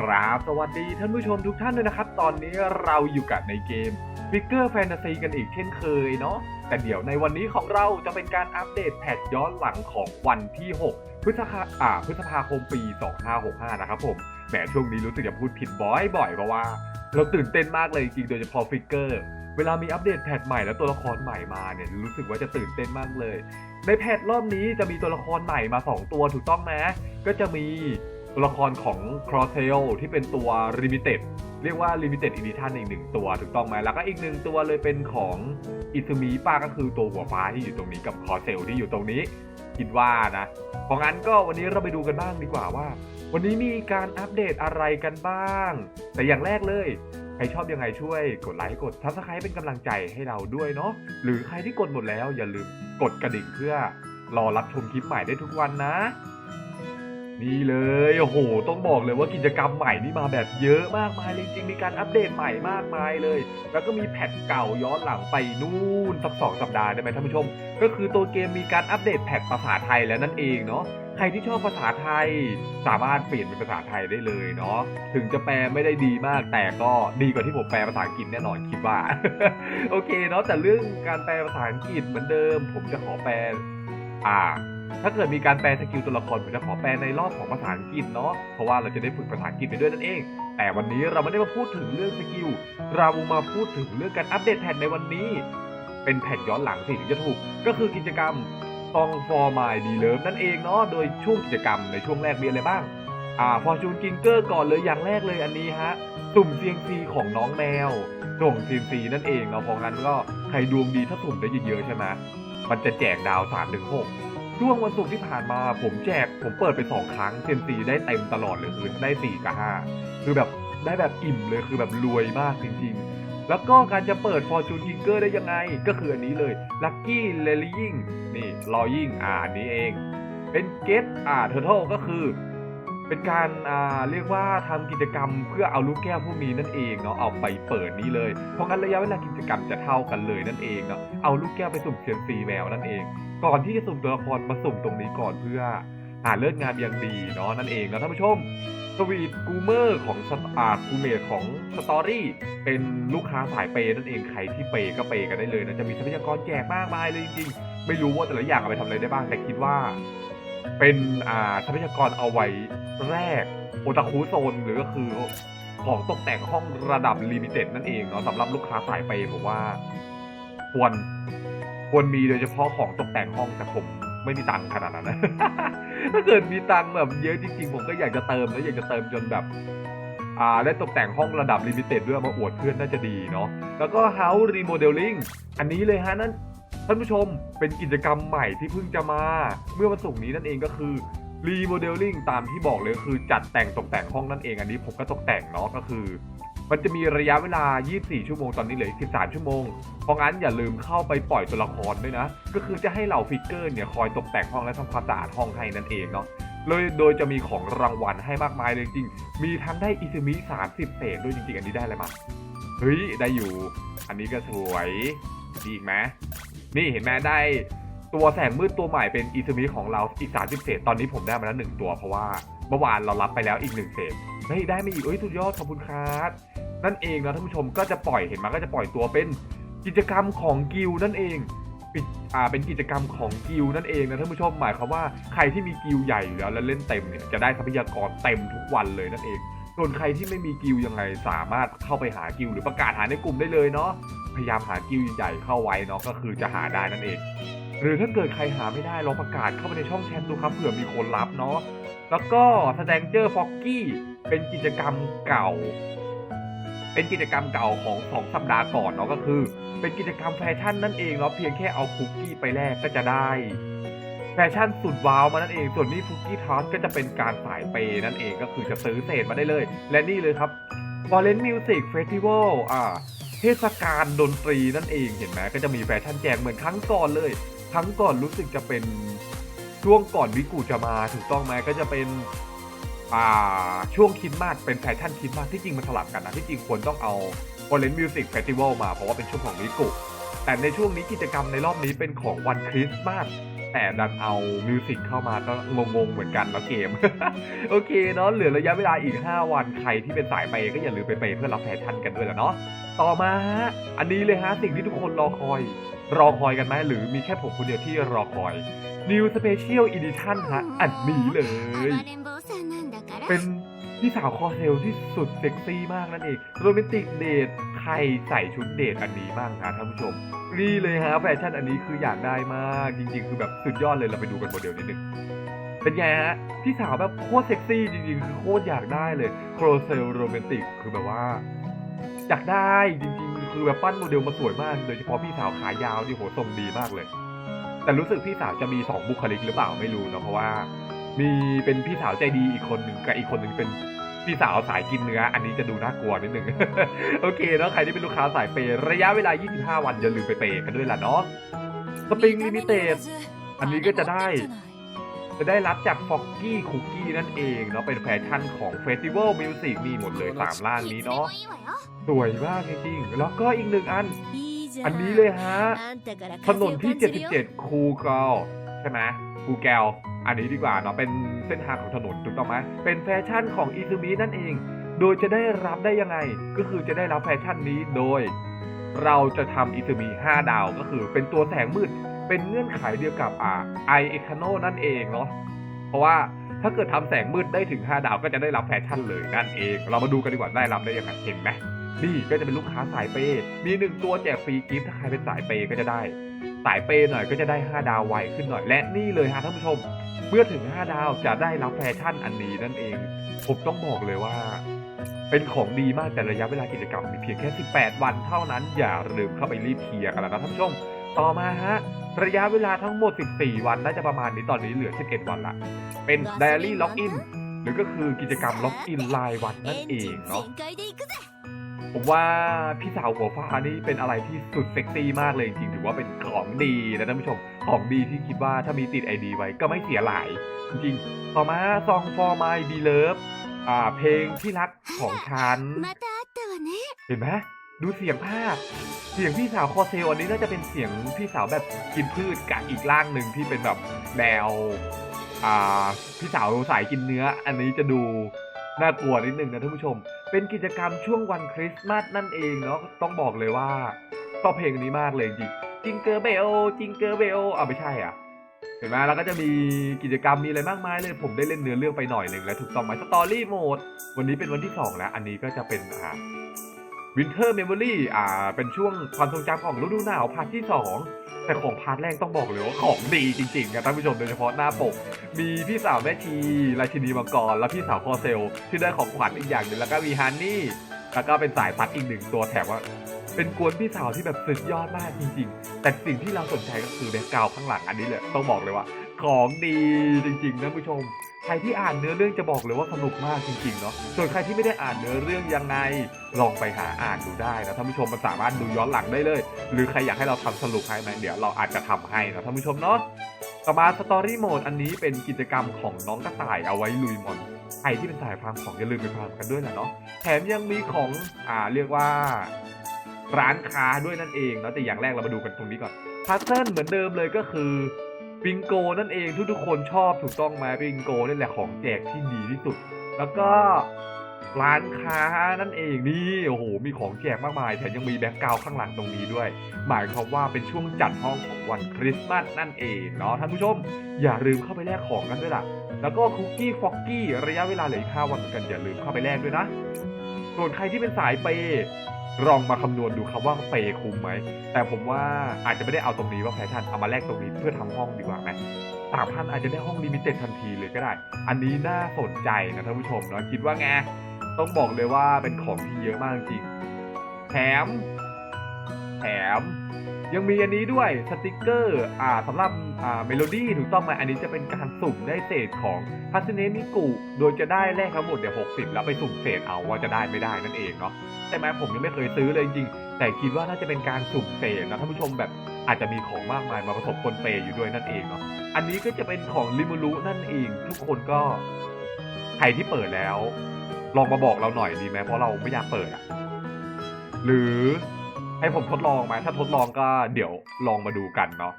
กราบสวัสดีท่านผู้ชมทุกท่านด้วยนะครับ ตอนนี้เราอยู่กับในเกม Figure Fantasy กันอีกเช่นเคยเนาะแต่เดี๋ยวในวันนี้ของเราจะเป็นการอัปเดตแพทย้อนหลังของวันที่ 6 พฤษภาอ่าพฤษภาคมปี 2565 นะครับผมแหมช่วงนี้รู้สึกจะพูดผิดบ่อยๆเพราะว่า เราตื่นเต้นมากเลยจริงโดยเฉพาะฟิกเกอร์เวลามีอัปเดตแพทใหม่แล้วตัวละครใหม่มาเนี่ยรู้สึกว่าจะตื่นเต้นมากเลย ในแพทรอบนี้จะมีตัวละครใหม่มา 2 ตัวถูกต้องไหมก็จะมี ตัวละครของ Cross t a i l ที่เป็นตัว Limited เรียกว่า Limited Edition อีกหนึ่งตัวถูกต้องไหมแล้วก็อีกหนึ่งตัวเลยเป็นของอิซูมิป้าก็คือตัวหัวฟ้าที่อยู่ตรงนี้กับ Cross t a i l ที่อยู่ตรงนี้ คิดว่านะเพราะงั้นก็วันนี้เราไปดูกันบ้างดีกว่าว่า วันนี้มีการอัปเดตอะไรกันบ้าง แต่อย่างแรกเลยใครชอบยังไงช่วยกดไลค์กด Subscribe เป็นกำลังใจให้เราด้วยเนาะหรือใครที่กดหมดแล้วอย่าลืมกดกระดิ่งเพื่อรอรับชมคลิปใหม่ได้ทุกวันนะ นี่เลย โอ้โห ต้องบอกเลยว่ากิจกรรมใหม่นี่มาแบบเยอะมากมายเลยจริงๆมีการอัปเดตใหม่มากมายเลย แล้วก็มีแพทเก่าย้อนหลังไปนู่นสักสองสัปดาห์ได้ไหมท่านผู้ชม ก็คือตัวเกมมีการอัปเดตแพทภาษาไทยแล้วนั่นเองเนาะ ใครที่ชอบภาษาไทย สามารถเปลี่ยนเป็นภาษาไทยได้เลยเนาะ ถึงจะแปลไม่ได้ดีมาก แต่ก็ดีกว่าที่ผมแปลภาษาอังกฤษแน่นอนคิดว่า โอเคเนาะ แต่เรื่องการแปลภาษาอังกฤษเหมือนเดิม ผมจะขอแปล อ่า ถ้าเกิดมีการแปลสกิลตัวละครผมจะขอแปลในรอบของภาษาอังกฤษเนาะเพราะว่าเราจะได้ฝึกภาษาอังกฤษไปด้วยนั่นเอง แต่วันนี้เราไม่ได้มาพูดถึงเรื่องสกิลเรามาพูดถึงเรื่องการอัปเดตแผ่นในวันนี้ เป็นแผ่นย้อนหลังสิถึงจะถูก ก็คือกิจกรรม Song for My d e l o v e นั่นเองเนาะโดยช่วงกิจกรรมในช่วงแรกมีอะไรบ้างอ่า Fortune Ginger ก่อนเลยอย่างแรกเลยอันนี้ฮะสุ่มเซียงซีของน้องแมวส่งเซียงซีนั่นเองเนาะเพราะงั้นก็ใครดวงดีถ้าสุ่มได้เยอะๆใช่ไหมมันจะแจกดาว3ถึง6 ช่วงวันศุกร์ที่ผ่านมาผมแจกผมเปิดไปสองครั้งเซนซีได้เต็มตลอดเลยคือได้สี่กับห้าคือแบบได้แบบอิ่มเลยคือแบบรวยมากจริงๆ แล้วก็การจะเปิดฟอร์จูนกิงเกอร์ได้ยังไง ก็คืออันนี้เลย Lucky l a l y i n g นี่รอยิ่งอ่าอันนี้เอง เป็นเกตอ่าเทอร์เทลก็คือ เป็นการาเรียกว่าทำกิจกรรมเพื่อเอาลูกแก้วพวกนี้นั่นเองเนาะเอาไปเปิดนี้เลย เพราะงั้นระยะเวลากิจกรรมจะเท่ากันเลยนั่นเองเนาะเอาลูกแก้วไปสุ่มเซียมซีแมวนั่นเอง ก่อนที่จะสุ่มตัวละครมาสุ่มตรงนี้ก่อนเพื่อหาเลิศงามอย่างดีเนาะนั่นเองนะท่านผู้ชมสวีทกูเมอร์ของสตาร์กูเมดของสตอรี่เป็นลูกค้าสายเปย์นั่นเองใครที่เปย์ก็เปย์กันได้เลยนะจะมีทรัพยากรแจกมากมายเลยจริงๆ ไม่รู้ว่าแต่ละอย่างเอาไปทำอะไรได้บ้างแต่คิดว่า เป็นอ่าทรัพยากรเอาไว้แรกโอตาคุโซนหรือก็คือของตกแต่งห้องระดับลิมิเต็ดนั่นเองเนาะสำหรับลูกค้าสายเปยผมว่า ควรควรมีโดยเฉพาะของตกแต่งห้องแต่ผมไม่มีตังค์ขนาดนั้นนะถ้าเกิดมีตังค์แบบเยอะจริงๆผมก็อยากจะเติมแล้วอยากจะเติมจนแบบอ่าได้ตกแต่งห้องระดับลิมิเต็ดด้วยมาอวดเพื่อนน่าจะดีเนาะแล้วก็ House Remodeling อันนี้เลยฮะนั่น ท่านผู้ชมเป็นกิจกรรมใหม่ที่เพิ่งจะมา เมื่อวันศุกร์นี้นั่นเองก็คือ remodeling ตามที่บอกเลยคือจัดแต่งตกแต่งห้องนั่นเองอันนี้ผมก็ตกแต่งเนาะก็คือ มันจะมีระยะเวลา 24 ชั่วโมงตอนนี้เหลือ13 ชั่วโมง เพราะงั้นอย่าลืมเข้าไปปล่อยตัวละครด้วยนะ ก็คือจะให้เหล่าฟิกเกอร์เนี่ยคอยตกแต่งห้องและทำความสะอาดห้องให้นั่นเองเนาะเลยโดยจะมีของรางวัลให้มากมายเลยจริง มีทั้งได้อิซูมิ30เศษด้วยจริงๆ อันนี้ได้อะไรมา เฮ้ย ได้อยู่ อันนี้ก็สวย ดีอีกไหมนี่เห็นไหมได้ตัวแสงมืดตัวใหม่เป็นอิซูมิของเราอีก 30 เศษ ตอนนี้ผมได้มาแล้วหนึ่งตัวเพราะว่าเมื่อวานเรารับไปแล้วอีกหนึ่งเศษเฮ้ยได้มาอีกเอ้ยสุดยอดขอบคุณครับนั่นเองนะท่านผู้ชมก็จะปล่อยเห็นไหมก็จะปล่อยตัวเป็นกิจกรรมของกิลนั่นเองปิดอ่าเป็นกิจกรรมของกิลนั่นเองนะท่านผู้ชมหมายความว่าใครที่มีกิลใหญ่อยู่แล้วแล้วเล่นเต็มเนี่ยจะได้ทรัพยากรเต็มทุกวันเลยนั่นเอง ส่วนใครที่ไม่มีกิลยังไงสามารถเข้าไปหากิลหรือประกาศหาในกลุ่มได้เลยเนาะพยายามหากิลใหญ่เข้าไว้เนาะก็คือจะหาได้นั่นเอง หรือถ้าเกิดใครหาไม่ได้ลองประกาศเข้าไปในช่องแชทดูครับเผื่อมีคนรับเนาะแล้วก็แสดงเจอร์ฟ็อกกี้เป็นกิจกรรมเก่า เป็นกิจกรรมเก่าของสองสัปดาห์ก่อนเนาะก็คือ เป็นกิจกรรมแฟชั่นนั่นเองเนาะเพียงแค่เอาคุกกี้ไปแลกก็จะได้ แฟชั่นสุดว้าวมานั่นเอง ส่วนนี้ฟุกี้ทอสก็จะเป็นการสายเปย์นั่นเองก็คือจะซื้อเศษมาได้เลย และนี่เลยครับ f o r e n Music Festival อ่าเทศกาลดนตรีนั่นเองเห็นไหมก็จะมีแฟชั่นแจกเหมือนครั้งก่อนเลย ครั้งก่อนรู้สึกจะเป็นช่วงก่อนวิกูจะมาถูกต้องไหมก็จะเป็นอ่าช่วงคริดมาสเป็นแฟชั่นคริดมาสที่จริงมันสลับกันนะที่จริงควรต้องเอา f o r e n Music Festival มาเพราะว่าเป็นช่วงของวิกูแต่ในช่วงนี้กิจกรรมในรอบนี้เป็นของวันคริสต์มาส แต่ดันเอามิวสิกเข้ามาก็งงๆเหมือนกันเนาะเกม โอเคเนาะเหลือระยะเวลาอีก 5 วันใครที่เป็นสายเปย์ก็อย่าลืมไปเปย์เพื่อรับแฟชั่นกันด้วยละเนาะต่อมาฮะอันนี้เลยฮะสิ่งที่ทุกคนรอคอย รอคอยกันไหมหรือมีแค่ผมคนเดียวที่รอคอย New Special Edition ฮะอันนี้เลย เป็น พี่สาวคอเซลที่สุดเซ็กซี่มากนั่นเองโรแมนติกเดทใครใส่ชุดเดทอันนี้บ้างฮะท่านผู้ชมนี่เลยฮะแฟชั่นอันนี้คืออยากได้มากจริง ๆ คือแบบสุดยอดเลยเราไปดูกันโมเดลนิดนึงเป็นไงฮะพี่สาวแบบโคตรเซ็กซี่จริงๆคือโคตรอยากได้เลยโครเซลโรแมนติกคือแบบว่าอยากได้จริงๆ คือแบบปั้นโมเดลมาสวยมากโดยเฉพาะพี่สาวขายาวนี่โหทรงดีมากเลย แต่รู้สึกพี่สาวจะมีสองบุคลิกหรือเปล่าไม่รู้เนอะเพราะว่า มีเป็นพี่สาวใจดีอีกคนหนึ่งกับอีกคนหนึ่งเป็นพี่สาวสายกินเนื้อ อันนี้จะดูน่ากลัวนิดนึง โอเคเนาะใครที่เป็นลูกค้าสายเปย์ระยะเวลา 25 วันอย่าลืมไปเปย์กันด้วยล่ะเนาะสปริงลิมิเต็ดอันนี้ก็จะได้ จะได้รับจากฟ็อกกี้คุกกี้นั่นเองเนาะเป็นแฟชั่นของเฟสติวัลมิวสิกมีหมดเลยสามล่างนี้เนาะสวยมากจริงๆแล้วก็อีกหนึ่งอัน อันนี้เลยฮะถนนที่ 77 คูเกลใช่ไหมคูเกล อันนี้ดีกว่าเนาะเป็นเส้นทางของถนนถูกต้องไหมเป็นแฟชั่นของอิซูมินั่นเอง โดยจะได้รับได้ยังไง ก็คือจะได้รับแฟชั่นนี้โดย เราจะทำอิซูมิ5ดาวก็คือ เป็นตัวแสงมืด เป็นเงื่อนไขเดียวกับอ่าไอเอคาโนนั่นเองเนาะเพราะว่าถ้าเกิดทำแสงมืดได้ถึง 5 ดาวก็จะได้รับแฟชั่นเลยนั่นเอง เรามาดูกันดีกว่าได้รับได้ยังไงเห็นไหมนี่ก็จะเป็นลูกค้าสายเปย์มีหนึ่งตัวแจกฟรีกิฟต์ถ้าใครเป็นสายเปย์ก็จะได้ สายเปย์หน่อยก็จะได้ 5 ดาวไวขึ้นหน่อย และนี่เลยฮะท่านผู้ชม เมื่อถึง 5 ดาวจะได้รับแฟชั่นอันนี้นั่นเอง ผมต้องบอกเลยว่า เป็นของดีมากแต่ระยะเวลากิจกรรมมีเพียงแค่ 18 วันเท่านั้น อย่าลืมเข้าไปรีบเคลียร์กันแล้วนะท่านผู้ชม ต่อมาฮะ ระยะเวลาทั้งหมด 14 วันน่าจะประมาณนี้ตอนนี้เหลือ 11 วันละ เป็น Daily Login หรือก็คือกิจกรรมล็อกอินรายวันนั่นเองเนาะผมว่าพี่สาวหัวฟ้านี่เป็นอะไรที่สุดเซ็กซี่มากเลยจริงถือว่าเป็นของดีนะท่านผู้ชม ของดีที่คิดว่าถ้ามีติดไอดีไว้ก็ไม่เสียหลาย จริงๆ ต่อมา Song for My Be Love อ่าเพลงที่รักของฉัน เห็นไหมดูเสียงภาพ เสียงพี่สาวคอเซลอันนี้น่าจะเป็นเสียงพี่สาวแบบกินพืชกับอีกร่างหนึ่งที่เป็นแบบแนวอ่าพี่สาวสายกินเนื้อ อันนี้จะดูน่ากลัวนิดนึงนะท่านผู้ชม เป็นกิจกรรมช่วงวันคริสต์มาสนั่นเองเนาะต้องบอกเลยว่าชอบเพลงนี้มากเลยจริง จิงเกอร์เบลจิงเกอร์เบลอะไม่ใช่อะ เห็นไหมแล้วก็จะมีกิจกรรมมีอะไรมากมายเลย ผมได้เล่นเนื้อเรื่องไปหน่อยหนึ่งแล้วถูกต้องไหมสตอรี่โหมด วันนี้เป็นวันที่ 2 แล้ว อันนี้ก็จะเป็นอ่าวินเทอร์เมมโมรี่อ่า เป็นช่วงความทรงจำของฤดูหนาวพาร์ทที่ 2 แต่ของพาร์ทแรกต้องบอกเลยว่าของดีจริงๆครับท่านผู้ชมโดยเฉพาะหน้าปก มีพี่สาวแม่ชีราชินีมังกร และพี่สาวคอเซลที่ได้ของขวัญอีกอย่างหนึ่งแล้วก็มีฮันนี่ แล้วก็เป็นสายพัดอีกหนึ่งตัวแถมว่า เป็นกวนพี่สาวที่แบบสุดยอดมากจริง ๆ แต่สิ่งที่เราสนใจก็คือแบ็กกราวด์ข้างหลังอันนี้แหละต้องบอกเลยว่า ของดีจริงๆนะผู้ชม ใครที่อ่านเนื้อเรื่องจะบอกเลยว่าสนุกมากจริงๆเนาะส่วนใครที่ไม่ได้อ่านเนื้อเรื่องยังไง ลองไปหาอ่านดูได้นะท่านผู้ชมมันสามารถดูย้อนหลังได้เลย หรือใครอยากให้เราทำสรุปให้ไหมเดี๋ยวเราอาจจะทำให้นะท่านผู้ชมเนาะต่อมาสตอรี่โหมดอันนี้เป็นกิจกรรมของน้องกระต่ายเอาไว้ลุยมอนใครที่เป็นสายฟาร์มของอย่าลืมไปฟาร์มกันด้วยนะเนาะแถมยังมีของอ่าเรียกว่า ร้านค้าด้วยนั่นเองเนาะแต่อย่างแรกเรามาดูกันตรงนี้ก่อนพัซเซิลเหมือนเดิมเลยก็คือบิงโกนั่นเองทุกๆคนชอบถูกต้องไหมบิงโกนี่แหละของแจกที่ดีที่สุด แล้วก็ร้านค้านั่นเองนี่โอ้โหมีของแจกมากมายแถมยังมีแบ็กกราวด์ข้างหลังตรงนี้ด้วย หมายความว่าเป็นช่วงจัดห้องของวันคริสต์มาสนั่นเองเนาะท่านผู้ชม อย่าลืมเข้าไปแลกของกันด้วยล่ะ แล้วก็คุกกี้ฟ็อกกี้ระยะเวลาเหลืออีก5วันเหมือนกันอย่าลืมเข้าไปแลกด้วยนะส่วนใครที่เป็นสายเปย์ ลองมาคำนวณดูครับว่าเปย์คุ้มไหม แต่ผมว่าอาจจะไม่ได้เอาตรงนี้ว่าแฟชั่นเอามาแลกตรงนี้เพื่อทำห้องดีกว่าไหมสามพันอาจจะได้ห้องลิมิเต็ดทันทีเลยก็ได้ อันนี้น่าสนใจนะท่านผู้ชมเนาะคิดว่าไง ต้องบอกเลยว่าเป็นของที่เยอะมากจริง แถม แถม ยังมีอันนี้ด้วยสติกเกอร์อ่าสำหรับอ่าเมโลดี้ถูกต้องไหมอันนี้จะเป็นการสุ่มได้เศษของฮัสเนมิกุโดยจะได้แลกทั้งหมดเดี๋ยวหกสิบแล้วไปสุ่มเศษเอาว่าจะได้ไม่ได้นั่นเองเนาะใช่ไหมผมยังไม่เคยซื้อเลยจริงแต่คิดว่าน่าจะเป็นการสุ่มเศษนะท่านผู้ชมแบบอาจจะมีของมากมายมาผสมปนเปอยู่ด้วยนั่นเองเนาะอันนี้ก็จะเป็นของลิมูรุนั่นเองทุกคนก็ใครที่เปิดแล้ว ลองมาบอกเราหน่อยดีไหมเพราะเราไม่อยากเปิดอะหรือ ให้ผมทดลองไหมถ้าทดลองก็เดี๋ยวลองมาดูกันเนาะ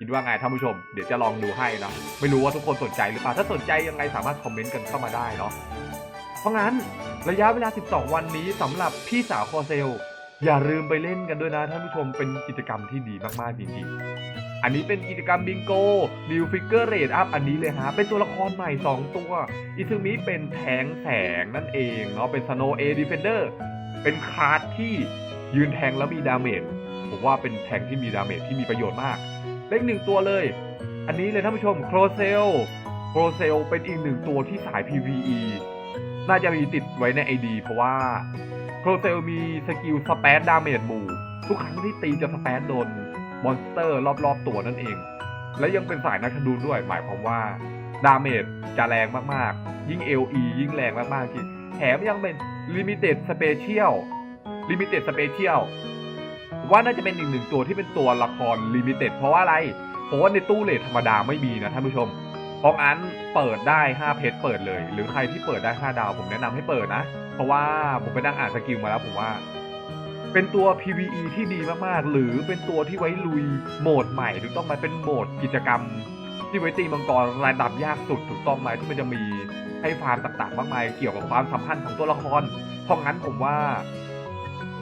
คิดว่าไงท่านผู้ชมเดี๋ยวจะลองดูให้เนาะไม่รู้ว่าทุกคนสนใจหรือเปล่าถ้าสนใจยังไงสามารถคอมเมนต์กันเข้ามาได้เนาะเพราะงั้นระยะเวลา 12 วันนี้สำหรับพี่สาวคอเซล อย่าลืมไปเล่นกันด้วยนะท่านผู้ชมเป็นกิจกรรมที่ดีมากๆจริงๆอันนี้เป็นกิจกรรมบิงโก New Figure Rate Up อันนี้เลยฮะเป็นตัวละครใหม่ 2 ตัวอิซึมิเป็นแทงแสงนั่นเองเนาะเป็น Snow A Defender เป็นคาร์ดที่ ยืนแทงแล้วมีดาเมจผมว่าเป็นแทงที่มีดาเมจที่มีประโยชน์มาก เลขหนึ่งตัวเลย อันนี้เลยท่านผู้ชมโครเซลโครเซลเป็นอีกหนึ่งตัวที่สาย PVE น่าจะมีติดไว้ใน ID เพราะว่าโครเซลมีสกิลสเปซดาเมจหมู่ ทุกครั้งที่ตีจะสเปซโดนมอนสเตอร์รอบๆตัวนั่นเอง และยังเป็นสายนักธนูด้วย หมายความว่าดาเมจจะแรงมากๆ ยิ่ง LE ยิ่งแรงมากๆจริงแถมยังเป็น Limited Special Limited Special ผมว่าน่าจะเป็นอีกหนึ่งตัวที่เป็นตัวละคร Limited เพราะว่าอะไร เพราะว่าในตู้เลทธรรมดาไม่มีนะท่านผู้ชม เพราะงั้นเปิดได้ 5 เพชรเปิดเลย หรือใครที่เปิดได้ 5 ดาวผมแนะนำให้เปิดนะ เพราะว่าผมไปนั่งอ่านสกิลมาแล้วผมว่า เป็นตัว PVE ที่ดีมากๆ หรือเป็นตัวที่ไว้ลุยโหมดใหม่ถูกต้องไหมเป็นโหมดกิจกรรม ที่ไว้ตีมังกรระดับยากสุดถูกต้องไหมที่มันจะมีให้ฟาร์มต่างๆ มากมายเกี่ยวกับความสัมพันธ์ของตัวละคร เพราะงั้นผมว่า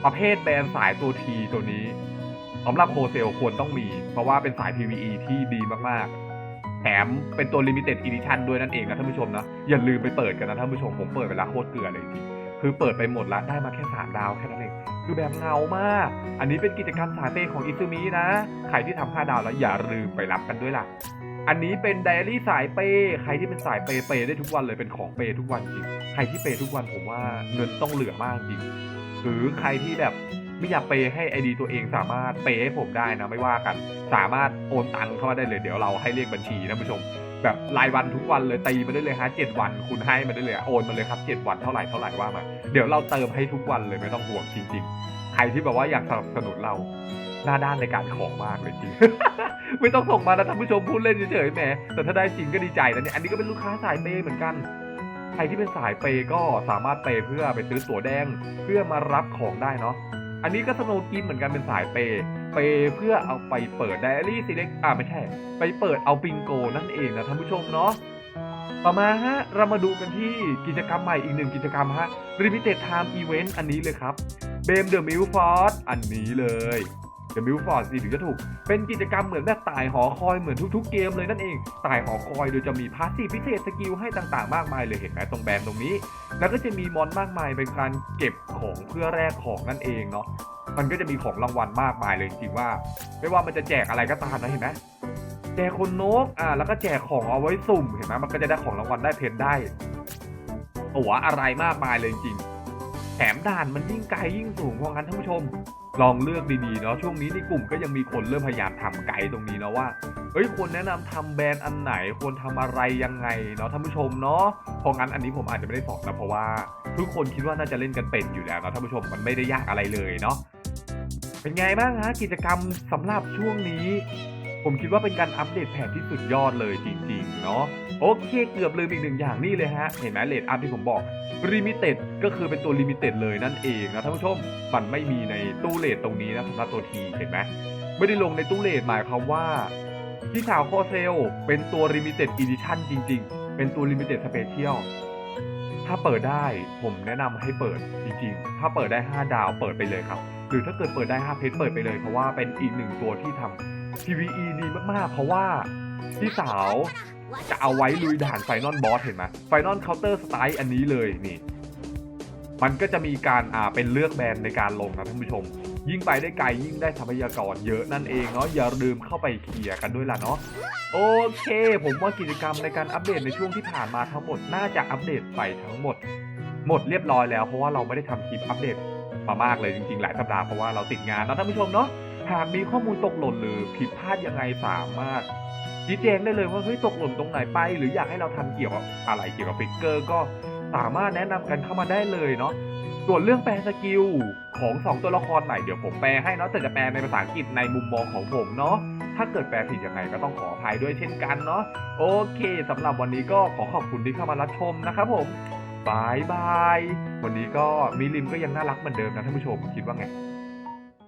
ประเภทแบรนด์สายตัวทีตัวนี้สำหรับโฮเซลควรต้องมี เพราะว่าเป็นสาย PVE ที่ดีมากๆ แถมเป็นตัว Limited Edition ด้วยนั่นเองนะท่านผู้ชมนะ อย่าลืมไปเปิดกันนะท่านผู้ชม ผมเปิดไปแล้วโคตรเกลือเลยจริงคือเปิดไปหมดแล้วได้มาแค่สามดาวแค่นั้นเองคือแบบเงามาก อันนี้เป็นกิจกรรมสายเปย์ของอิซูมินะ ใครที่ทำ5ดาวแล้วอย่าลืมไปรับกันด้วยล่ะ อันนี้เป็นไดอารี่สายเปย์ใครที่เป็นสายเปย์เปย์ได้ทุกวันเลยเป็นของเปย์ทุกวันจริง ใครที่เปย์ทุกวันผมว่าเงินต้องเหลือมากจริง หรือใครที่แบบไม่อยากเปย์ให้ไอดีตัวเองสามารถเปย์ให้ผมได้นะไม่ว่ากัน สามารถโอนตังเข้ามาได้เลยเดี๋ยวเราให้เลขบัญชีนะผู้ชม แบบรายวันทุกวันเลยตีมาได้เลยฮะเจ็ดวันคุณให้มาได้เลยโอนมาเลยครับเจ็ดวันเท่าไหร่เท่าไหร่ว่ามาเดี๋ยวเราเติมให้ทุกวันเลยไม่ต้องห่วงจริง ๆ ใครที่แบบว่าอยากสนับสนุนเราหน้าด้านในการของมากเลยจริง ไม่ต้องส่งมานะท่านผู้ชมพูดเล่นเฉยๆแหมแต่ถ้าได้จริงก็ดีใจนะเนี่ยอันนี้ก็เป็นลูกค้าสายเปย์เหมือนกัน ใครที่เป็นสายเปย์ก็สามารถเปย์เพื่อไปซื้อตั๋วแดงเพื่อมารับของได้เนาะอันนี้ก็สโนว์กิมเหมือนกันเป็นสายเปย์เปย์เพื่อเอาไปเปิดไดอารี่ซีเล็กอ่าไม่ใช่ ไปเปิดเอาปิงโกนั่นเองนะท่านผู้ชมเนาะต่อมาฮะเรามาดูกันที่กิจกรรมใหม่อีกหนึ่งกิจกรรมฮะ Limited Time Event อันนี้เลยครับ b a m the Milford อันนี้เลย The Milford สิถึงจะถูก เป็นกิจกรรมเหมือนแบบตายหอคอยเหมือนทุกๆเกมเลยนั่นเองตายหอคอยโดยจะมีพาสซีฟพิเศษสกิลให้ต่างๆ มากมายเลยเห็นไหมตรงแบนตรงนี้ แล้วก็จะมีมอนมากมายเป็นการเก็บของเพื่อแลกของนั่นเองเนาะมันก็จะมีของรางวัลมากมายเลยจริงๆว่า ไม่ว่ามันจะแจกอะไรก็ตามนะเห็นไหมแจกคนนกอ่าแล้วก็แจกของเอาไว้สุ่มเห็นไหมมันก็จะได้ของรางวัลได้เพนได้ตั๋วอะไรมากมายเลยจริงแถมด่านมันยิ่งไกลยิ่งสูงเพราะงั้นท่านผู้ชม ลองเลือกดีๆเนาะช่วงนี้ในกลุ่มก็ยังมีคนเริ่มพยายามทำไกด์ตรงนี้เนาะว่าเฮ้ยควรแนะนำทำแบรนด์อันไหนควรทำอะไรยังไงเนาะท่านผู้ชมเนาะเพราะงั้นอันนี้ผมอาจจะไม่ได้สอนนะเพราะว่า ทุกคนคิดว่าน่าจะเล่นกันเป็นอยู่แล้วเนาะท่านผู้ชมมันไม่ได้ยากอะไรเลยเนาะเป็นไงบ้างฮะกิจกรรมสำหรับช่วงนี้ ผมคิดว่าเป็นการอัปเดตแผนที่สุดยอดเลยจริงๆเนาะโอเคเกือบลืมอีกหนึ่งอย่างนี่เลยฮะ เห็นไหมเลดอัพที่ผมบอกลิมิเต็ดก็คือเป็นตัวลิมิเต็ดเลยนั่นเองนะท่านผู้ชม มันไม่มีในตู้เลทตรงนี้นะสำหรับตัวทีเห็นไหมไม่ได้ลงในตู้เลทหมายความว่าที่สาวโคเซลเป็นตัวลิมิเต็ดอีดิชั่นจริง ๆ เป็นตัวลิมิเต็ดสเปเชียลถ้าเปิดได้ผมแนะนำให้เปิดจริงๆ ถ้าเปิดได้ 5 ดาวเปิดไปเลยครับ หรือถ้าเกิดเปิดได้ 5 เพชรเปิดไปเลยเพราะว่าเป็นอีกหนึ่งตัวที่ทำ PVE ดีมากๆ เพราะว่าพี่สาวจะเอาไว้ลุยด่านไฟนอลบอสเห็นไหมไฟนอลเคาน์เตอร์สไตล์อันนี้เลยนี่ มันก็จะมีการอ่าเป็นเลือกแบรนด์ในการลงนะท่านผู้ชม ยิ่งไปได้ไกลยิ่งได้ทรัพยากรเยอะนั่นเองเนาะอย่าลืมเข้าไปเคลียร์กันด้วยล่ะเนาะโอเค ผมว่ากิจกรรมในการอัปเดตในช่วงที่ผ่านมาทั้งหมดน่าจะอัปเดตไปทั้งหมด หมดเรียบร้อยแล้วเพราะว่าเราไม่ได้ทำคลิปอัปเดตมามากเลยจริงๆ หลายสัปดาห์เพราะว่าเราติดงานนะท่านผู้ชมเนาะ หากมีข้อมูลตกหล่นหรือผิดพลาดยังไงสามารถชี้แจงได้เลยว่าเฮ้ยตกหล่นตรงไหนไป หรืออยากให้เราทำเกี่ยวกับอะไรเกี่ยวกับฟิกเกอร์ก็สามารถแนะนำกันเข้ามาได้เลยเนาะส่วนเรื่องแปลสกิลของสองตัวละครใหม่เดี๋ยวผมแปลให้เนาะแต่จะแปลในภาษาอังกฤษในมุมมองของผมเนาะถ้าเกิดแปลผิดยังไงก็ต้องขออภัยด้วยเช่นกันเนาะโอเคสำหรับวันนี้ก็ขอขอบคุณที่เข้ามารับชมนะครับผมบายบายวันนี้ก็มิลิมก็ยังน่ารักเหมือนเดิมนะท่านผู้ชมคิดว่าไง